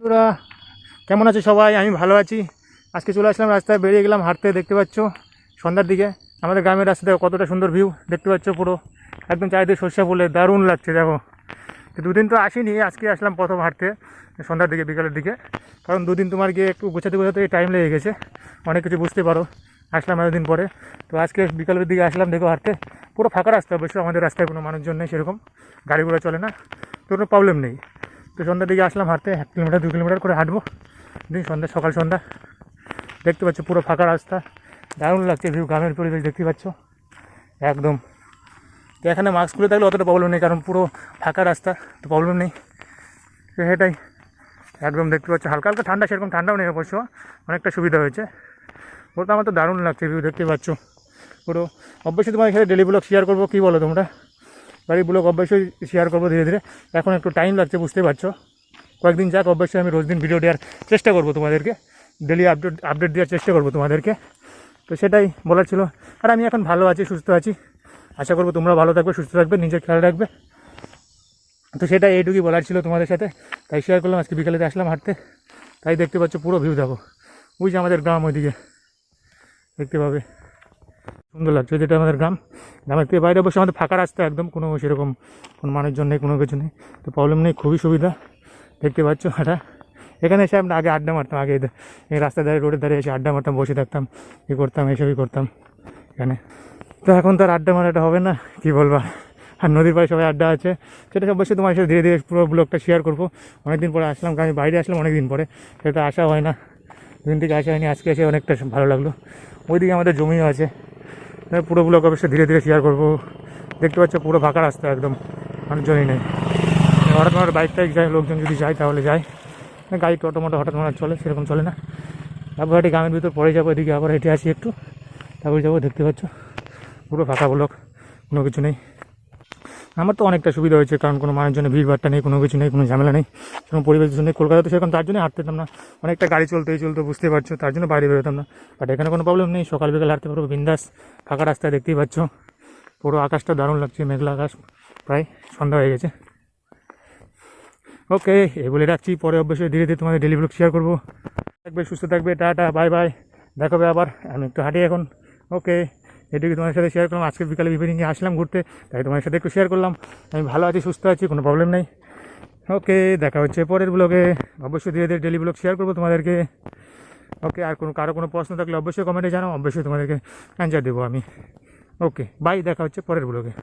বন্ধুরা, কেমন আছে সবাই? আমি ভালো আছি। আজকে চলে আসলাম, রাস্তায় বেরিয়ে গেলাম, হাঁটতে দেখতে পাচ্ছ সন্ধ্যার দিকে। আমাদের গ্রামের রাস্তা দেখো, কতটা সুন্দর ভিউ দেখতে পাচ্ছ পুরো। একদম চারিদিকে শস্যা ফুলে, দারুণ লাগছে, দেখো। তো দুদিন তো আসিনি, আজকে আসলাম প্রথম হাঁটতে, সন্ধ্যার দিকে, বিকালের দিকে। কারণ দুদিন তোমার গিয়ে একটু গোছাতে গোছাতে টাইম লেগে গেছে, অনেক কিছু বুঝতে পারো। আসলাম এতদিন পরে। তো আজকে বিকালের দিকে আসলাম, দেখো হাঁটতে। পুরো ফাঁকা রাস্তা, অবশ্য আমাদের রাস্তায় কোনো মানুষজন নেই সেরকম। গাড়ি ঘোড়া চলে না, তো কোনো প্রবলেম নেই। তো সন্ধ্যার দিকে আসলাম হাঁটতে, এক কিলোমিটার, দু কিলোমিটার করে হাঁটবো। দিন সন্ধ্যা, সকাল সন্ধ্যা। দেখতে পাচ্ছ পুরো ফাঁকা রাস্তা। দারুণ লাগছে ভিউ গ্রামের পরিবেশ দেখতে পাচ্ছ। একদম। তো এখানে মাস্ক খুলে থাকলে অতটা প্রবলেম নেই, কারণ পুরো ফাঁকা রাস্তা, তো প্রবলেম নেই। তো সেটাই। একদম দেখতে পাচ্ছ, হালকা হালকা ঠান্ডা, সেরকম ঠান্ডাও নেই অবশ্য। অনেকটা সুবিধা হয়েছে। ওটা আমার তো দারুণ লাগছে ভিউ দেখতে পাচ্ছ। পুরো। অবশ্যই তোমার এখানে ডেলি ব্লগ শেয়ার করব, কী বলো তোমরা? বাড়ির ব্লগ অবশ্যই শেয়ার করব ধীরে ধীরে। এখন একটু টাইম লাগছে বুঝতে পারছ? কয়েকদিন যাক, অবশ্যই আমি রোজ দিন ভিডিও দেওয়ার চেষ্টা করব তোমাদেরকে। ডেলি আপডেট আপডেট দেওয়ার চেষ্টা করব তোমাদেরকে। তো সেটাই বলার ছিল। আর আমি এখন ভালো আছি, সুস্থ আছি। আশা করব তোমরা ভালো থাকবে, সুস্থ থাকবে, নিজের খেয়াল রাখবে। তো সেটা এইটুকুই বলার ছিল তোমাদের সাথে। তাই শেয়ার করলাম, আজকে বিকালে আসলাম হাঁটতে। তাই দেখতে পাচ্ছ পুরো ভিউ দেখো। যে আমাদের গ্রাম ওইদিকে। দেখতে পাবে। সুন্দর লাগছে, যেটা আমাদের গ্রাম। গ্রামের থেকে বাইরে অবশ্যই আমাদের ফাঁকা রাস্তা, একদম কোনো সেরকম, কোনো মানুষজন নেই, কোনো কিছু নেই। তো প্রবলেম নেই, খুবই সুবিধা। দেখতে পাচ্ছ, এটা। এখানে এসে আমরা আগে আড্ডা মারতাম, আগে এই রাস্তার ধারে, রোডের ধারে এসে আড্ডা মারতাম, বসে থাকতাম ই করতাম এসবই করতাম এখানে। তো এখন তো আর আড্ডা মারাটা হবে না, কী বলবা আর। নদীর পাড়ে সবাই আড্ডা আছে, সেটা অবশ্যই তোমার সাথে ধীরে ধীরে পুরো ব্লগটা শেয়ার করব। অনেকদিন পরে আসলাম আমি বাইরে আসলাম অনেকদিন পরে, সেটা আসা হয় না। দুদিন থেকে আসা হয়নি, আজকে এসে অনেকটা ভালো লাগল। ওইদিকে আমাদের জমিও আছে। পুরো ব্লক অবশ্যই ধীরে ধীরে শেয়ার করব। দেখতে পাচ্ছ পুরো ফাঁকা রাস্তা একদম মানুষজনই নেই। হঠাৎ আমার বাইক টাইক যায় লোকজন যদি যায় তাহলে যায়। না, গাড়ি টোটো মোটো হঠাৎ মনে চলে সেরকম চলে না। তারপর হাঁটি গ্রামের ভিতর পরে যাব এদিকে আবার হেঁটে আসি একটু। তারপরে যাব দেখতে পাচ্ছ। পুরো ফাঁকা ব্লক কোনো কিছু নেই। আমার তো অনেকটা সুবিধা হয়েছে, কারণ কোনো মানুষজনের ভিড় ভাড়টা নেই, কোনো কিছু নেই, কোনো ঝামেলা নেই সেরকম পরিবেশ নেই। কলকাতা তো সেরকম, তার জন্য হাঁটতে যেতাম না। অনেকটা গাড়ি চলতেই চলতো, বুঝতে পারছ, তার জন্য বাইরে বেরোতাম না। বাট এখানে কোনো প্রবলেম নেই, সকাল বিকাল হাঁটতে পারব, বিন্দাস, ফাঁকা রাস্তায় দেখতেই পাচ্ছ। পুরো আকাশটা দারুণ লাগছে, মেঘলা আকাশ, প্রায় সন্ধ্যা হয়ে গেছে। ওকে এই বলে রাখছি, পরে অবশ্যই ধীরে ধীরে তোমাদের ডেলি ব্লগ শেয়ার করব। থাকবে, সুস্থ থাকবে, টাটা বাই বাই দেখাবে আবার, আমি একটু হাঁটি এখন। ওকে এটুকু তোমার সাথে শেয়ার করলাম। আজকে বিকালে ইভিনিংয়ে আসলাম ঘুরতে, তাই তোমার সাথে একটু শেয়ার করলাম। আমি ভালো আছি, সুস্থ আছি, কোনো প্রবলেম নেই। ওকে দেখা হচ্ছে পরের ব্লগে অবশ্যই ধীরে ধীরে ডেলি ব্লগ শেয়ার করব তোমাদেরকে। ওকে আর কোনো, কারও কোনো প্রশ্ন থাকলে অবশ্যই কমেন্টে জানাও। অবশ্যই তোমাদেরকে অ্যান্সার দেবো আমি। ওকে বাই দেখা হচ্ছে পরের ব্লগে